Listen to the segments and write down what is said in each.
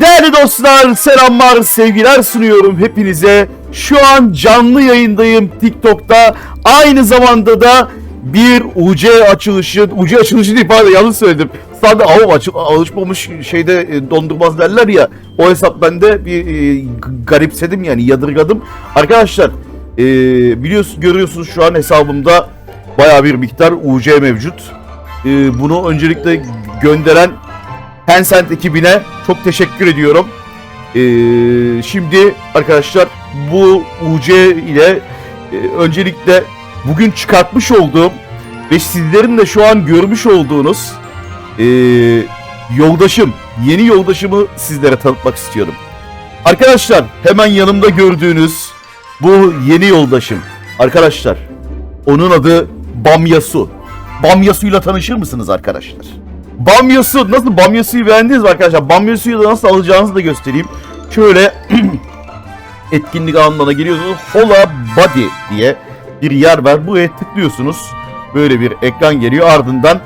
Değerli dostlar, selamlar, sevgiler sunuyorum hepinize. Şu an canlı yayındayım TikTok'ta. Aynı zamanda da bir UC açılışı, UC açılışı değil pardon yanlış söyledim. Sadece avım açı, alışmamış şeyde e, dondurmaz derler ya. O hesap bende bir e, garipsedim yani yadırgadım. Arkadaşlar e, biliyorsunuz görüyorsunuz şu an hesabımda baya bir miktar UC mevcut. E, bunu öncelikle gönderen Tencent ekibine çok teşekkür ediyorum. Ee, şimdi arkadaşlar bu UC ile e, öncelikle bugün çıkartmış olduğum ve sizlerin de şu an görmüş olduğunuz e, yoldaşım, yeni yoldaşımı sizlere tanıtmak istiyorum. Arkadaşlar hemen yanımda gördüğünüz bu yeni yoldaşım. Arkadaşlar onun adı Bamyasu. Bamyasu'yla tanışır mısınız arkadaşlar? Bamyasu nasıl Bamyasu'yu beğendiniz mi arkadaşlar? Bamyasu'yu da nasıl alacağınızı da göstereyim. Şöyle etkinlik alanına giriyorsunuz. Hola Body diye bir yer var. Buraya tıklıyorsunuz. Böyle bir ekran geliyor. Ardından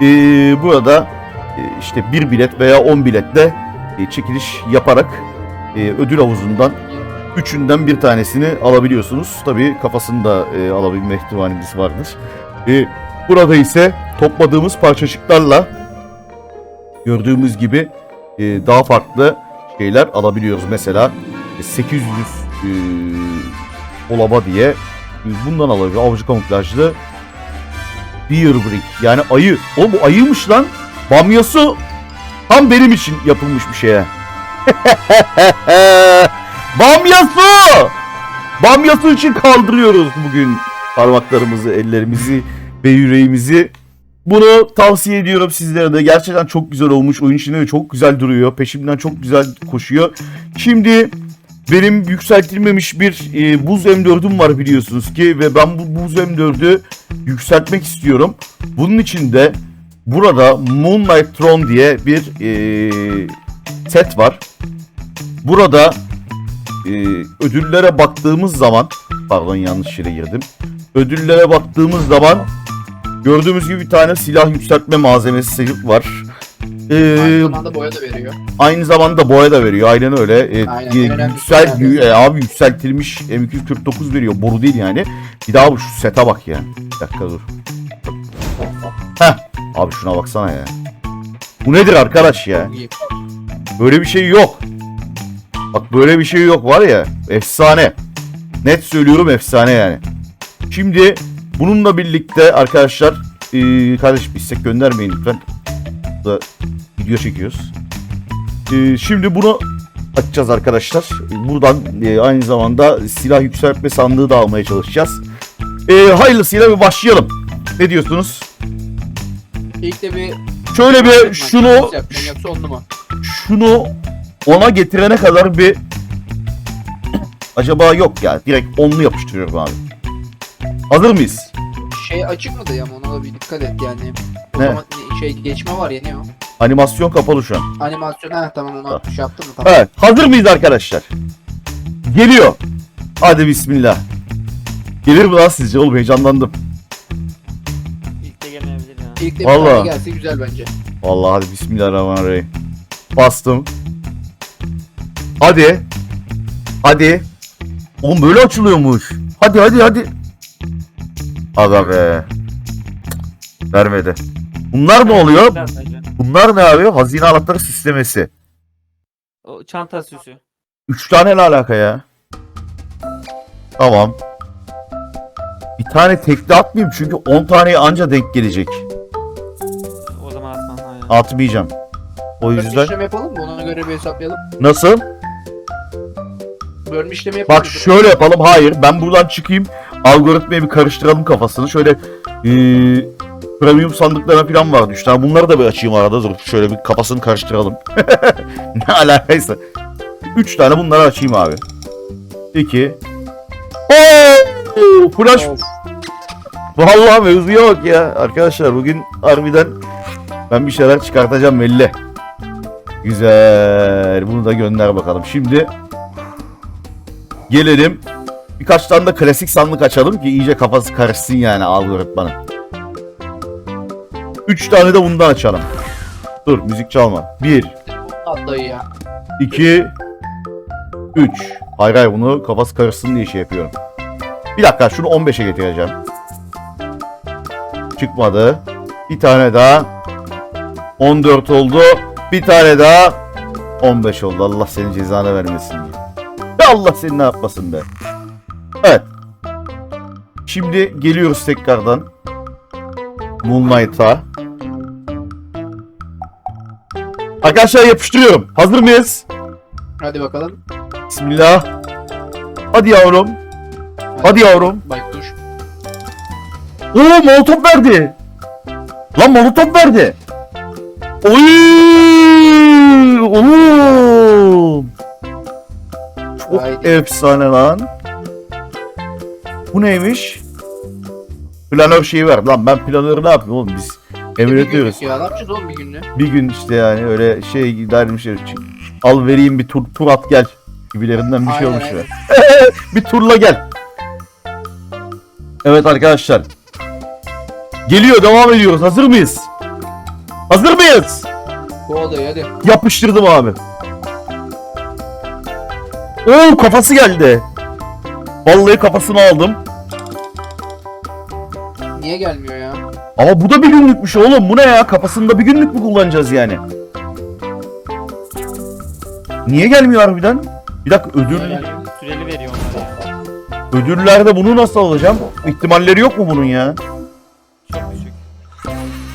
eee, burada eee, işte bir bilet veya 10 biletle eee, çekiliş yaparak eee, ödül havuzundan üçünden bir tanesini alabiliyorsunuz. Tabii kafasında eee, alabilme ihtimaliniz vardır. Eee, burada ise topladığımız parçacıklarla gördüğümüz gibi e, daha farklı şeyler alabiliyoruz. Mesela e, 800 e, olaba diye e, bundan alabiliyoruz. Avcı kamuflajlı Beer Brick. Yani ayı. O bu ayıymış lan. Bamyası tam benim için yapılmış bir şeye. Bamyası! Bamyası için kaldırıyoruz bugün parmaklarımızı, ellerimizi ve yüreğimizi. Bunu tavsiye ediyorum sizlere de. Gerçekten çok güzel olmuş. Oyun içinde de çok güzel duruyor. Peşimden çok güzel koşuyor. Şimdi benim yükseltilmemiş bir e, buz M4'üm var biliyorsunuz ki ve ben bu buz M4'ü yükseltmek istiyorum. Bunun için de burada Moonlight Throne diye bir e, set var. Burada e, ödüllere baktığımız zaman pardon yanlış yere girdim. Ödüllere baktığımız zaman Gördüğümüz gibi bir tane silah yükseltme malzemesi var. Ee, Aynı zamanda boya da veriyor. aynı zamanda boya da veriyor. Aynen öyle. Ee, Aynen, yüksel, yani. y- e, abi yükseltilmiş M249 veriyor. Boru değil yani. Bir daha bu şu sete bak ya. Bir dakika dur. Heh. Abi şuna baksana ya. Bu nedir arkadaş ya? Böyle bir şey yok. Bak böyle bir şey yok var ya. Efsane. Net söylüyorum efsane yani. Şimdi bununla birlikte arkadaşlar eee kardeşim istek göndermeyin lütfen. Da video çekiyoruz. Eee, şimdi bunu açacağız arkadaşlar. Buradan eee, aynı zamanda silah yükseltme sandığı da almaya çalışacağız. Eee hayırlısıyla bir başlayalım. Ne diyorsunuz? İlk de bir Şöyle bir şunu şunu ona getirene kadar bir acaba yok ya. Direkt onlu yapıştırıyorum abi. Hazır mıyız? Şey açık mı dayım ona da bir dikkat et yani. O Ne? zaman şey geçme var ya ne o? Animasyon kapalı şu an. Animasyon ha tamam onu şey yaptım mı tamam. Evet. Hazır mıyız arkadaşlar? Geliyor. Hadi bismillah. Gelir mi lan sizce? Oğlum heyecanlandım. İlk de gelmeyebilir ya. İlk de bir Vallahi. tane gelse güzel bence. Vallahi hadi bismillahirrahmanirrahim. Bastım. Hadi. Hadi. Oğlum böyle açılıyormuş. Hadi hadi hadi. Aga be. Vermedi. Bunlar ne oluyor? Bunlar ne abi? Hazine anahtarı sistemesi. O çanta süsü. Üç tane ne alaka ya? Tamam. Bir tane tekli atmayayım çünkü 10 taneye anca denk gelecek. O zaman atman aynen. Atmayacağım. O Bölme yüzden işlemi yapalım mı? Ona göre bir hesaplayalım. nasıl? Bölme işlemi yapalım. Bak şöyle yapalım. Hayır ben buradan çıkayım. Algoritmayı bir karıştıralım kafasını. Şöyle eee premium sandıklarına falan vardı. Tane. Bunları da bir açayım arada. Dur şöyle bir kafasını karıştıralım. ne alakaysa. Üç tane bunları açayım abi. İki. Oo! Flash. Vallahi mevzuya bak ya. Arkadaşlar bugün harbiden ben bir şeyler çıkartacağım belli. Güzel. Bunu da gönder bakalım. Şimdi gelelim. Birkaç tane de klasik sandık açalım ki iyice kafası karışsın yani algoritmanın. Üç tane de bundan açalım. Dur müzik çalma. Bir, At dayı ya. 2 3 Hayır hayır bunu kafası karışsın diye şey yapıyorum. Bir dakika şunu 15'e getireceğim. Çıkmadı. Bir tane daha. 14 oldu. Bir tane daha. 15 oldu. Allah senin cezanı vermesin diye. Ya Allah seni ne yapmasın be. Evet. Şimdi geliyoruz tekrardan. Moonlight'a. Arkadaşlar yapıştırıyorum. Hazır mıyız? Hadi bakalım. Bismillah. Hadi yavrum. Hadi yavrum. Baykuş. Oo molotof verdi. Lan molotof verdi. Oy! Oğlum. Çok Haydi. efsane lan. Bu neymiş? Planör şeyi verdi. Lan ben planörü ne yapayım oğlum biz emrediyoruz. Ya ne yapacağız oğlum bir günde? Bir gün işte yani öyle şey gidermiş. Al vereyim bir tur, tur at gel. Gibilerinden bir şey Aynen, olmuş. aynen. ya. bir turla gel. Evet arkadaşlar. Geliyor devam ediyoruz. Hazır mıyız? Hazır mıyız? Bu odayı hadi. Yapıştırdım abi. Oo kafası geldi. Vallahi kafasını aldım. Niye gelmiyor ya? Ama bu da bir günlükmüş oğlum. Bu ne ya? Kafasında bir günlük mü kullanacağız yani? Niye gelmiyor harbiden? Bir dakika ödül süreli veriyor ödüllerde bunu nasıl alacağım? İhtimalleri yok mu bunun ya? Çok düşük.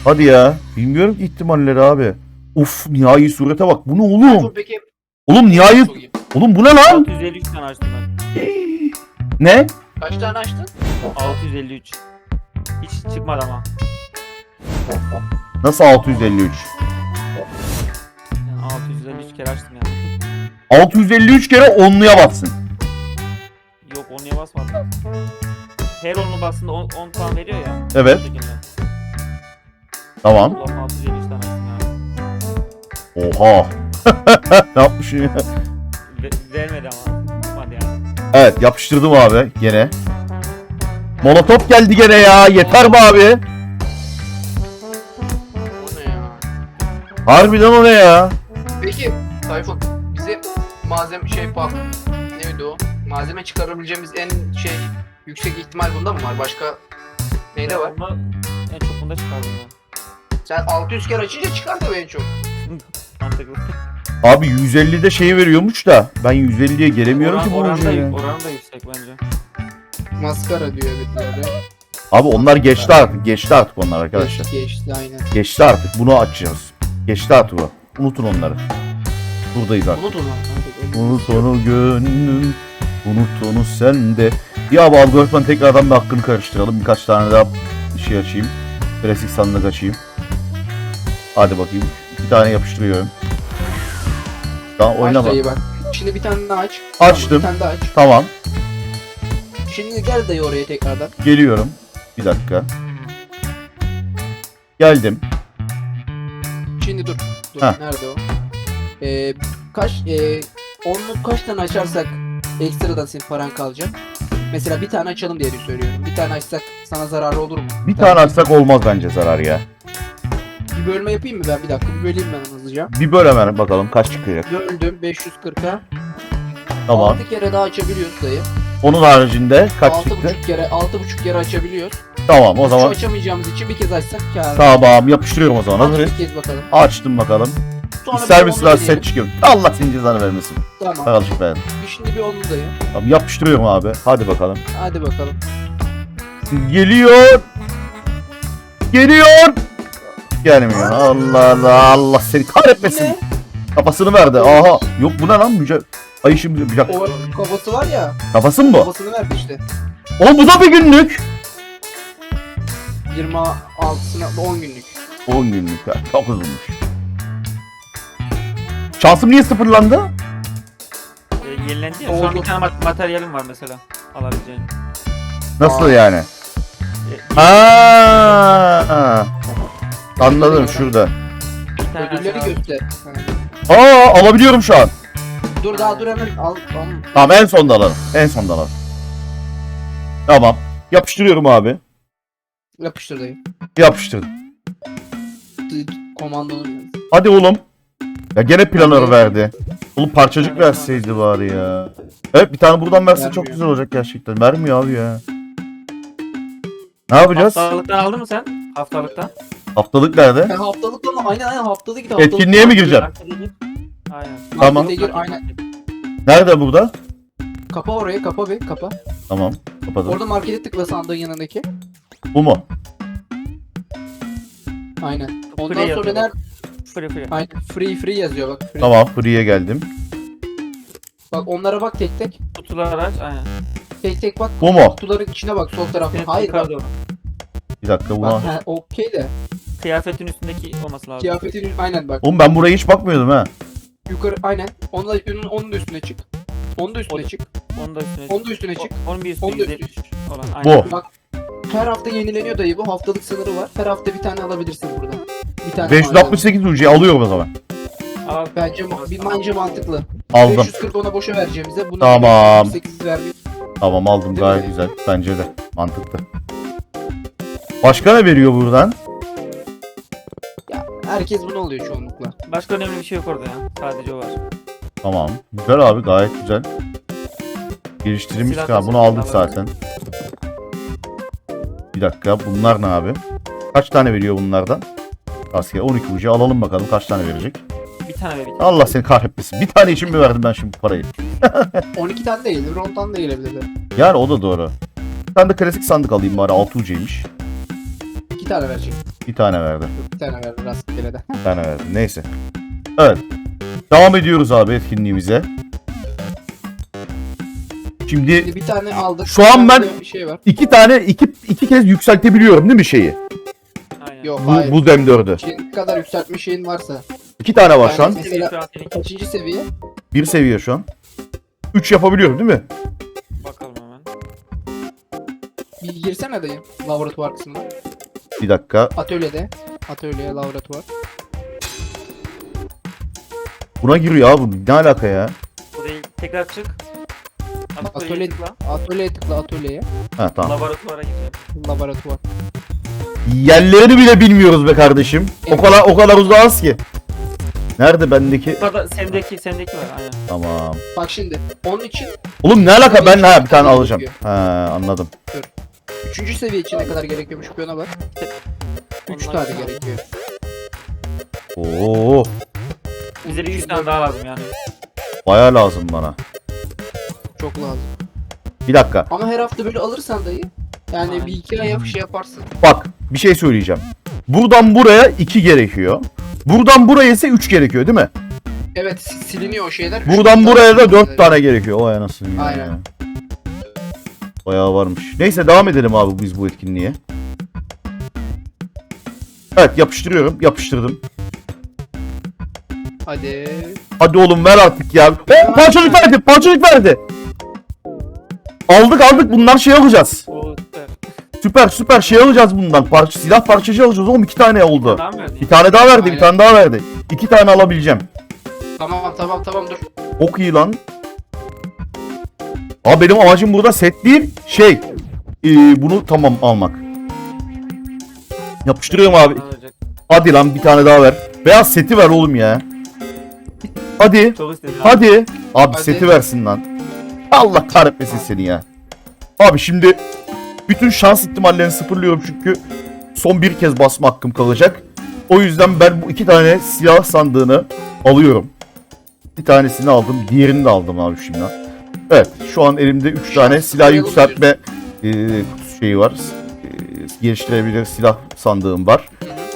Hadi ya. Bilmiyorum ki ihtimalleri abi. Uf nihai surete bak. Bu ne oğlum? Peki. Oğlum nihai... Oğlum bu ne lan? 653 tane açtım ben. Ne? Kaç tane açtın? 653. Hiç çıkmadı ama. Nasıl 653? Yani 653 kere açtım yani. 653 kere onluya bassın. Yok niye basmadım? Her onu bastığında 10, 10 puan veriyor ya. Evet. Tamam. Ulan 653 tane açtım yani. Oha. ne yapmışsın ya? Ve- vermedi ama. Evet yapıştırdım abi gene. Molotov geldi gene ya. Yeter mi abi? O ne ya? Harbiden o ne ya? Peki Tayfun bize malzeme şey bak neydi o? Malzeme çıkarabileceğimiz en şey yüksek ihtimal bunda mı var? Başka neyde var? Bunda, en çok bunda çıkardım ben. Sen 600 kere açınca çıkar tabii en çok. Mantıklı. Abi 150'de şey veriyormuş da ben 150'ye gelemiyorum ki bu oran, da, oran da yüksek bence. Maskara diyor evet. Abi onlar geçti artık. Geçti artık onlar arkadaşlar. Geçti, geçti aynen. Geçti artık. Bunu açacağız. Geçti artık bu. Unutun onları. Buradayız artık. Unut onu. artık. Unut onu gönlüm. Unut onu sen de. Ya bu algoritmanın tekrardan bir hakkını karıştıralım. Birkaç tane daha şey açayım. Klasik sandık açayım. Hadi bakayım. Bir tane yapıştırıyorum. Tamam Aç oynama. dayı bak. Şimdi bir tane daha aç. Açtım. Tamam, bir tane daha aç. Tamam. Şimdi gel dayı oraya tekrardan. Geliyorum. Bir dakika. Geldim. Şimdi dur. Dur. Heh. Nerede o? Ee, kaç e, onluk kaç tane açarsak ekstradan senin paran kalacak. Mesela bir tane açalım diye söylüyorum. Bir tane açsak sana zararı olur mu? Bir tane açsak olmaz bence zarar ya. Bir bölme yapayım mı ben? Bir dakika bir böleyim ben hızlıca. Bir böl hemen bakalım kaç çıkacak. Böldüm 540'a. Tamam. 6 kere daha açabiliyoruz dayı. Onun haricinde kaç çıktı? 6,5 kere 6,5 kere açabiliyoruz. Tamam o Şu zaman. açamayacağımız için bir kez açsak kâr. Tamam yapıştırıyorum o zaman. Aç Hazırız. bir kez bakalım. Açtım bakalım. Sonra İster misin lan set çıkıyor. Allah senin cezanı vermesin. Tamam. Karalışık ben. Bir Şimdi bir onu dayı. Tamam yapıştırıyorum abi. Hadi bakalım. Hadi bakalım. Geliyor. Geliyor. Gelmiyor. Allah Allah Allah seni kahretmesin. ne? Kafasını verdi. Aha. Yok bu ne lan? Müce... Ay şimdi bir dakika. O kafası var ya. Kafası mı bu? Kafasını verdi işte. Oğlum bu da bir günlük. 26'sına 10 günlük. 10 günlük. ya. Çok uzunmuş. Şansım niye sıfırlandı? E, yenilendi ya. Şu an Oldu. bir tane mat- materyalim var mesela. Alabileceğin. Nasıl Aa. yani? E, Aa. Anladım şurada. bir tane Ödülleri aşağı- göster. Ha. Aa alabiliyorum şu an. Dur daha dur hemen al. al. Tamam en sonda alalım. En sonda alalım. Tamam. Yapıştırıyorum abi. Yapıştır dayı. Yapıştırdım. Komandonun. Hadi oğlum. Ya gene planör verdi. Oğlum parçacık verseydi bari ya. Evet bir tane buradan verse çok Vermiyor. güzel olacak gerçekten. Vermiyor abi ya. Ne yapacağız? Haftalıktan aldın mı sen? Haftalıktan. Haftalık nerede? Ben haftalık ama aynen aynen haftalık git haftalık. Etkinliğe mi gireceğim? Markete. Aynen. Tamam. Markete gir aynen. Nerede burada? Kapa orayı kapa bir kapa. Tamam. Kapadım. Orada markete tıkla sandığın yanındaki. Bu mu? Aynen. Ondan Free sonra yazıyor nerede? bak. Free free. Aynen free free yazıyor bak. Free. Tamam. Free'ye geldim. Bak onlara bak tek tek. Kutular aç. Aynen. Tek tek bak. Bu mu? Kutuların içine bak sol tarafta. Hayır bak. yukarı doğru. Bir dakika buna. Bak he, okey de. Kıyafetin üstündeki olması lazım. Kıyafetin aynen bak. Oğlum ben buraya hiç bakmıyordum ha. Yukarı aynen. Onun da, onun, onun da üstüne çık. Onun da üstüne O- çık. Onu da üstüne. Onun da üstüne çık. O- Onun bir üstü Onun da 173 olan. Bu. Aynen. Bak her hafta yenileniyor dayı bu. Haftalık sınırı var. Her hafta bir tane alabilirsin buradan. Bir tane 568 UC alıyorum o zaman. Al. Bence ma- bir bence mantıklı. Aldım. 540 ona boşa vereceğimize bunu Tamam. 8 vermek. Tamam aldım gayet güzel. Bence de mantıklı. Başka ne veriyor buradan? Herkes bunu alıyor çoğunlukla. Başka önemli bir şey yok orada ya. Sadece o var. Tamam. Güzel abi gayet güzel. Geliştirilmiş Silah bunu aldık falan. zaten. Bir dakika bunlar ne abi? Kaç tane veriyor bunlardan? Asker 12 ucu alalım bakalım kaç tane verecek. Bir tane ver bir tane. Allah seni kahretmesin. Bir tane için mi verdim ben şimdi bu parayı? 12 tane de gelebilir, 10 tane de gelebilir. Yani o da doğru. Bir tane de klasik sandık alayım bari 6 ucuymuş. 2 tane verecek. Bir tane verdi. Bir tane ver rastgele de. Bir tane verdi. Neyse. Evet. Devam ediyoruz abi etkinliğimize. Şimdi Şimdi bir tane aldık. Şu an ben- bir şey var. iki tane iki, iki kez yükseltebiliyorum değil mi şeyi? Aynen. Yok Bu, hayır. bu M4'ü. Şeyin ne kadar yükseltme şeyin varsa. İki tane var şu an. Yani- Seviye şu an seninki. Kaçıncı seviye? Bir seviye şu an. Üç yapabiliyorum değil mi? Bakalım hemen. Bir girsene dayı laboratuvar kısmına. Bir dakika. Atölyede. Atölye, laboratuvar. Buna giriyor abi. Ne alaka ya? Bu değil. Tekrar çık. Atölye, Atölye tıkla. atölyeye tıkla atölyeye. Ha tamam. Laboratuvara gireceğim. Laboratuvar. Yerlerini bile bilmiyoruz be kardeşim. O kadar o kadar uzağız ki. Nerede bendeki? Yukarıda sendeki sendeki var aynen. Tamam. Bak şimdi onun için Oğlum ne alaka ben ha bir tane alacağım. Ha anladım. Üçüncü seviye için ne kadar gerekiyormuş bir ona bak. 3 Onlar tane gerekiyor. Oo, Bize bir 3 tane daha lazım yani. bayağı lazım bana. Çok lazım. Bir dakika. Ama her hafta böyle alırsan dayı yani bir iki ay yap şey yaparsın. Bak bir şey söyleyeceğim. Buradan buraya 2 gerekiyor. Buradan buraya ise 3 gerekiyor değil mi? Evet si- siliniyor o şeyler. Üç Buradan tane buraya da siliniyor. 4 tane gerekiyor. O anasını ya. Aynen. Bayağı varmış. Neyse devam edelim abi biz bu etkinliğe. Evet yapıştırıyorum. Yapıştırdım. Hadi. Hadi oğlum ver artık ya. Oh, parçacık verdi. Parçacık verdi. Aldık aldık. Bundan şey alacağız. Süper. Süper şey alacağız bundan. Parça, silah parçacı alacağız oğlum. iki tane oldu. Bir tane daha verdi. Bir tane daha verdi. İki tane alabileceğim. Tamam tamam tamam dur. Çok iyi lan. Abi benim amacım burada set değil. Şey. ee, bunu tamam almak. Yapıştırıyorum abi. Hadi lan bir tane daha ver. Beyaz seti ver oğlum ya. Hadi. Çok istedim. Hadi. Abi Hadi. seti versin lan. Allah kahretmesin seni ya. Abi şimdi bütün şans ihtimallerini sıfırlıyorum çünkü son bir kez basma hakkım kalacak. O yüzden ben bu iki tane silah sandığını alıyorum. Bir tanesini aldım, diğerini de aldım abi şimdi. Evet, şu an elimde 3 tane silah yükseltme e, kutusu şeyi var. E, geliştirebilir silah sandığım var.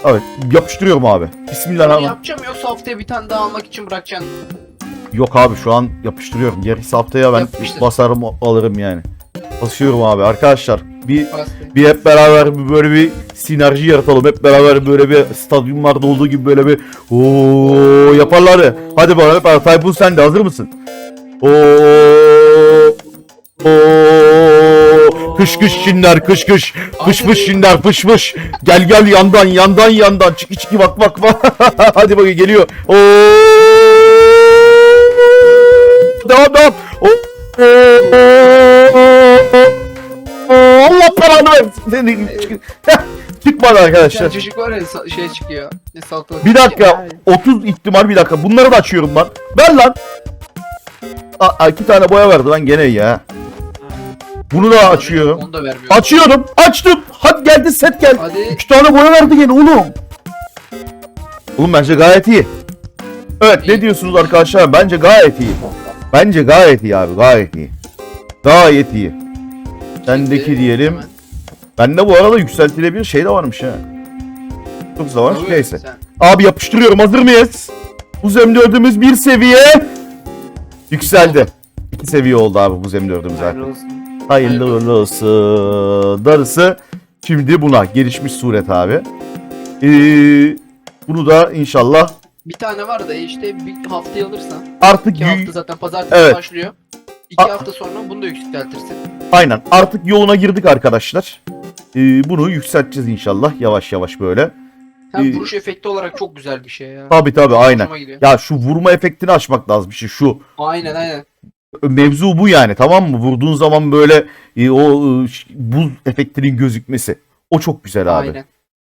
Evet, yapıştırıyorum abi. Bismillahirrahmanirrahim. yapacağım yoksa haftaya bir tane daha almak için bırakacaksın. Yok abi şu an yapıştırıyorum. Gerisi haftaya ben Yapıştır. basarım alırım yani. Basıyorum abi arkadaşlar. Bir Bastı. bir hep beraber bir böyle bir sinerji yaratalım. Hep beraber böyle bir stadyumlarda olduğu gibi böyle bir ooo yaparlar ya. Hadi bakalım. Tayfun sen de hazır mısın? Ooo kış kış şinler kış kış fış fış şinler fış fış gel gel yandan yandan yandan çıkı çıkı bak bak bak hadi bakayım geliyor Oo! devam devam Oo! Allah belanı versin Çıkmadı arkadaşlar. çocuk var ya şey çıkıyor. Ne salatalık Bir dakika. çıkıyor. 30 ihtimal bir dakika. Bunları da açıyorum lan. Ver lan. Aa, iki tane boya verdi lan gene ya. Bunu da açıyorum. Onu da vermiyor. Açıyorum. Açtım. Hadi geldi set geldi. Hadi. İki tane boya verdi gene oğlum. Oğlum bence gayet iyi. Evet ne diyorsunuz arkadaşlar? Bence gayet iyi. Bence gayet iyi abi gayet iyi. Gayet iyi. Sendeki diyelim. hemen. Bende bu arada yükseltilebilir şey de varmış ha. Çok varmış. Tabii, Neyse. sen- Abi yapıştırıyorum. Hazır mıyız? Bu M4'ümüz bir seviye yükseldi. İki seviye oldu abi bu M4'ümüz Hayırlı artık. Hayırlı uğurlu olsun. Darısı şimdi buna gelişmiş suret abi. Ee, bunu da inşallah Bir tane var da işte bir haftaya alırsan. artık iki hafta zaten pazartesi Evet. başlıyor. İki A- hafta sonra bunu da yükseltirsin. aynen artık yoluna girdik arkadaşlar. Ee, bunu yükselteceğiz inşallah yavaş yavaş böyle. Hem Ee, vuruş efekti olarak çok güzel bir şey ya. Tabi tabi aynen. Hoşuma gidiyor. Ya şu vurma efektini açmak lazım işte şu Aynen aynen. Mevzu bu yani tamam mı? Vurduğun zaman böyle e, o e, buz efektinin gözükmesi. O çok güzel abi. Aynen.